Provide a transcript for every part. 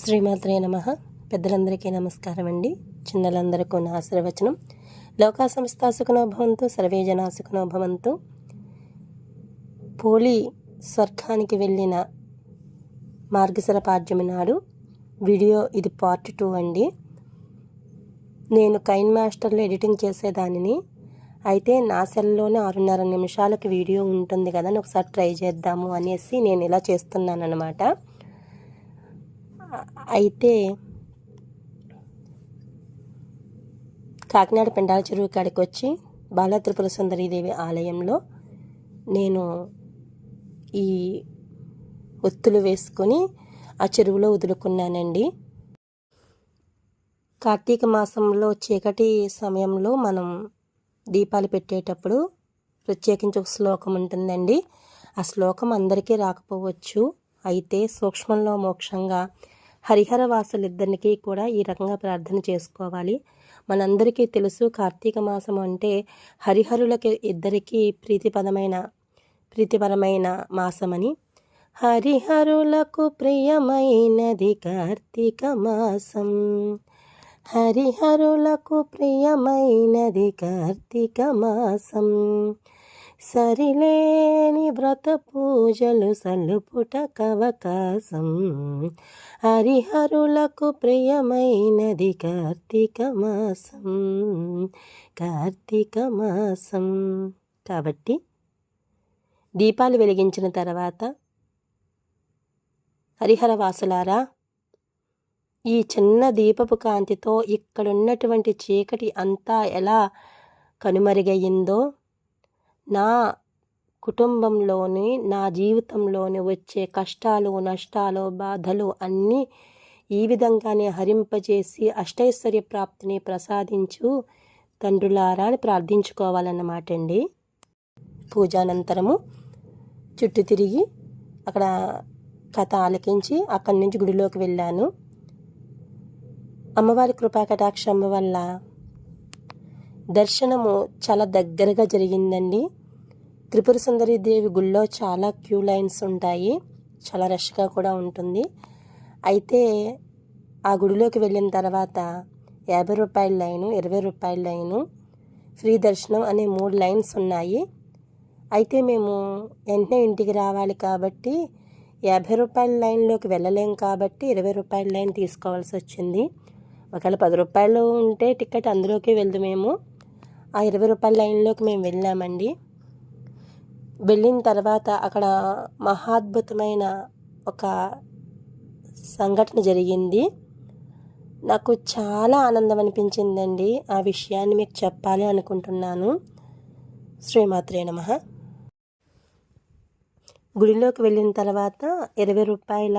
శ్రీమాత్రే నమ. పెద్దలందరికీ నమస్కారం అండి చిన్నలందరికీ నా ఆశీర్వచనం. లోకా సంస్థ సుఖనోభవంతో సర్వే జనా పోలి స్వర్గానికి వెళ్ళిన మార్గశర పాడ్యమి నాడు వీడియో ఇది పార్ట్ టూ అండి. నేను కైన్ మాస్టర్లో ఎడిటింగ్ చేసేదానిని. అయితే నా సెల్లోనే ఆరున్నర నిమిషాలకు వీడియో ఉంటుంది కదా అని ఒకసారి ట్రై చేద్దాము అనేసి నేను ఇలా చేస్తున్నాను అనమాట అయితే కాకినాడ పెండాల చెరువు కాడికి వచ్చి బాల త్రిపుర సుందరీదేవి ఆలయంలో నేను ఈ ఒత్తులు వేసుకొని ఆ చెరువులో వదులుకున్నానండి. కార్తీక మాసంలో చీకటి సమయంలో మనం దీపాలు పెట్టేటప్పుడు ప్రత్యేకించి ఒక శ్లోకం ఉంటుందండి. ఆ శ్లోకం అందరికీ రాకపోవచ్చు. అయితే సూక్ష్మంలో మోక్షంగా హరిహర వాసులిద్దరికీ కూడా ఈ రకంగా ప్రార్థన చేసుకోవాలి. మనందరికీ తెలుసు కార్తీక మాసం అంటే హరిహరులకి ఇద్దరికీ ప్రీతిపదమైన ప్రీతిపరమైన మాసమని. హరిహరులకు ప్రియమైనది కార్తీక మాసం. హరిహరులకు ప్రియమైనది కార్తీక మాసం. సరిలే సరిలేని వ్రత పూజలు సల్లుపుట కవకాశం. హరిహరులకు ప్రియమైనది కార్తీక మాసం. కార్తీక మాసం. కాబట్టి దీపాలు వెలిగించిన తర్వాత హరిహర వాసులారా ఈ చిన్న దీపపు కాంతితో ఇక్కడున్నటువంటి చీకటి అంతా ఎలా కనుమరుగయ్యిందో నా కుటుంబంలోని నా జీవితంలోని వచ్చే కష్టాలు నష్టాలు బాధలు అన్నీ ఈ విధంగానే హరింపజేసి అష్టైశ్వర్య ప్రాప్తిని ప్రసాదించు తండ్రులారా అని ప్రార్థించుకోవాలన్నమాట అండి పూజానంతరము చుట్టూ తిరిగి అక్కడ కథ ఆలకించి అక్కడి నుంచి గుడిలోకి వెళ్ళాను. అమ్మవారి కృపా కటాక్షం వల్ల దర్శనము చాలా దగ్గరగా జరిగిందండి. త్రిపుర సుందరి దేవి గుళ్ళో చాలా క్యూ లైన్స్ ఉంటాయి. చాలా రష్గా కూడా ఉంటుంది. అయితే ఆ గుడిలోకి వెళ్ళిన తర్వాత యాభై రూపాయల లైను ఇరవై రూపాయల లైను ఫ్రీ దర్శనం అనే మూడు లైన్స్ ఉన్నాయి. అయితే మేము వెంటనే ఇంటికి రావాలి కాబట్టి యాభై రూపాయల లైన్లోకి వెళ్ళలేం కాబట్టి ఇరవై రూపాయల లైన్ తీసుకోవాల్సి వచ్చింది. ఒకవేళ పది రూపాయలు ఉంటే టికెట్ అందులోకి వెళ్దు మేము. ఆ ఇరవై రూపాయల లైన్లోకి మేము వెళ్ళామండి. వెళ్ళిన తర్వాత అక్కడ మహాద్భుతమైన ఒక సంఘటన జరిగింది. నాకు చాలా ఆనందం అనిపించిందండి ఆ విషయాన్ని మీకు చెప్పాలి అనుకుంటున్నాను. శ్రీమాత్రే నమ. గుడిలోకి వెళ్ళిన తర్వాత ఇరవై రూపాయల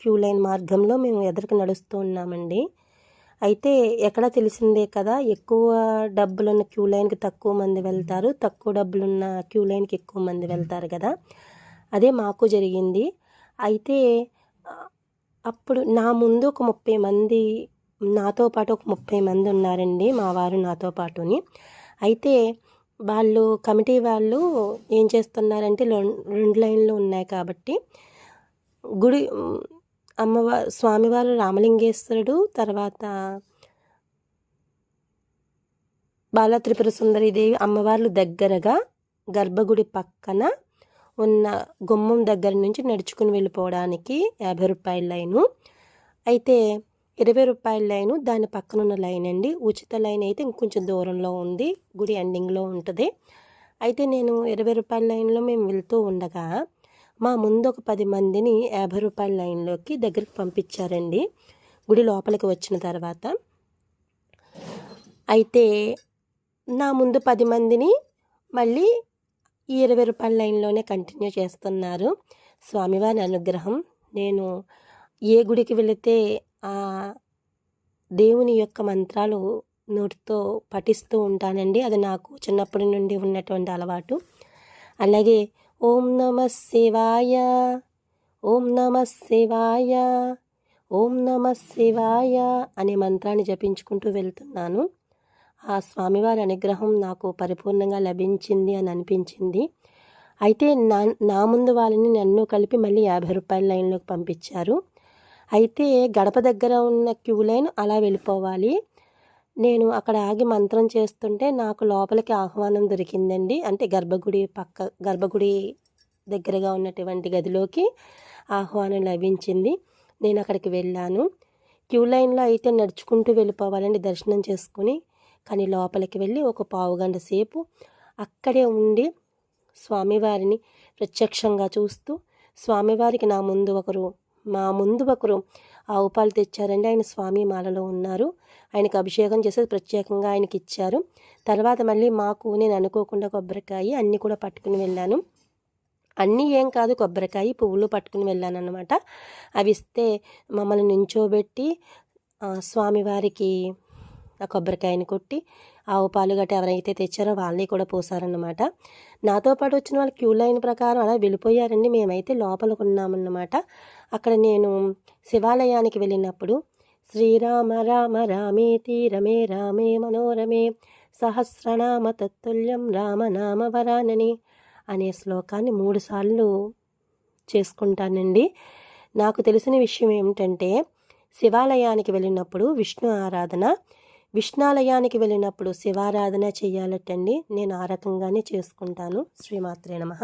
క్యూ లైన్ మార్గంలో మేము ఎదురుకు నడుస్తూ ఉన్నామండి. అయితే ఎక్కడ తెలిసిందే కదా ఎక్కువ డబ్బులున్న క్యూ లైన్కి తక్కువ మంది వెళ్తారు. తక్కువ డబ్బులున్న క్యూ లైన్కి ఎక్కువ మంది వెళ్తారు కదా. అదే మాకు జరిగింది. అయితే అప్పుడు నా ముందు ఒక ముప్పై మంది నాతో పాటు ఒక ముప్పై మంది ఉన్నారండి మా వారు నాతో పాటుని. అయితే వాళ్ళు కమిటీ వాళ్ళు ఏం చేస్తున్నారంటే రెండు లైన్లు ఉన్నాయి కాబట్టి గుడి అమ్మవారు స్వామివారు రామలింగేశ్వరుడు తర్వాత బాల త్రిపుర సుందరీదేవి అమ్మవార్లు దగ్గరగా గర్భగుడి పక్కన ఉన్న గుమ్మం దగ్గర నుంచి నడుచుకుని వెళ్ళిపోవడానికి యాభై రూపాయల లైను. అయితే ఇరవై రూపాయల లైను దాని పక్కన ఉన్న లైన్ అండి. ఉచిత లైన్ అయితే ఇంకొంచెం దూరంలో ఉంది. గుడి ఎండింగ్లో ఉంటుంది. అయితే నేను ఇరవై రూపాయల లైన్లో మేము వెళ్తూ ఉండగా మా ముందు ఒక పది మందిని యాభై రూపాయల లైన్లోకి దగ్గరికి పంపించారండి. గుడి లోపలికి వచ్చిన తర్వాత. అయితే నా ముందు పది మందిని మళ్ళీ ఈ ఇరవై రూపాయల లైన్లోనే కంటిన్యూ చేస్తున్నారు. స్వామివారి అనుగ్రహం. నేను ఏ గుడికి వెళితే ఆ దేవుని యొక్క మంత్రాలు నోటితో పఠిస్తూ ఉంటానండి. అది నాకు చిన్నప్పటి నుండి ఉన్నటువంటి అలవాటు. అలాగే ఓం నమ శివాయ. ఓం నమ శివాయ. ఓం నమ శివాయ అనే మంత్రాన్ని జపించుకుంటూ వెళ్తున్నాను. ఆ స్వామివారి అనుగ్రహం నాకు పరిపూర్ణంగా లభించింది అని అనిపించింది. అయితే నా నా ముందు వాళ్ళని నన్ను కలిపి మళ్ళీ యాభై రూపాయల లైన్లోకి పంపించారు. అయితే గడప దగ్గర ఉన్న క్యూ లైన్ అలా వెళ్ళిపోవాలి. నేను అక్కడ ఆగి మంత్రం చేస్తుంటే నాకు లోపలికి ఆహ్వానం దొరికిందండి. అంటే గర్భగుడి పక్క గర్భగుడి దగ్గరగా ఉన్నటువంటి గదిలోకి ఆహ్వానం లభించింది. నేను అక్కడికి వెళ్ళాను. క్యూ లైన్లో అయితే నడుచుకుంటూ వెళ్ళిపోవాలండి దర్శనం చేసుకుని. కానీ లోపలికి వెళ్ళి ఒక పావు గంట సేపు అక్కడే ఉండి స్వామివారిని ప్రత్యక్షంగా చూస్తూ స్వామివారికి నా ముందు ఒకరు మా ముందు ఒకరు ఆవు పాలు తెచ్చారండి. ఆయన స్వామి మాలలో ఉన్నారు. ఆయనకు అభిషేకం చేసేది ప్రత్యేకంగా ఆయనకి ఇచ్చారు తర్వాత మళ్ళీ మాకు నేను అనుకోకుండా కొబ్బరికాయ అన్నీ కూడా పట్టుకుని వెళ్ళాను. అన్నీ ఏం కాదు కొబ్బరికాయ పువ్వులు పట్టుకుని వెళ్ళాను అనమాట అవి ఇస్తే మమ్మల్ని నించోబెట్టి స్వామివారికి ఆ కొబ్బరికాయని కొట్టి ఆవు పాలు గట్ట ఎవరైతే తెచ్చారో వాళ్ళని కూడా పోసారన్నమాట. నాతో పాటు వచ్చిన వాళ్ళు క్యూ లైన్ ప్రకారం అలా వెళ్ళిపోయారండి. మేమైతే లోపలికి ఉన్నామన్నమాట అక్కడ నేను శివాలయానికి వెళ్ళినప్పుడు శ్రీరామ రామ రామే తీరమే రామే మనోరమే సహస్రనామ తత్తుల్యం రామనామ వరానని అనే శ్లోకాన్ని మూడుసార్లు చేసుకుంటానండి. నాకు తెలిసిన విషయం ఏమిటంటే శివాలయానికి వెళ్ళినప్పుడు విష్ణు ఆరాధన విష్ణాలయానికి వెళ్ళినప్పుడు శివారాధన చేయాలటండి. నేను ఆ రకంగానే చేసుకుంటాను. శ్రీమాత్రే నమః.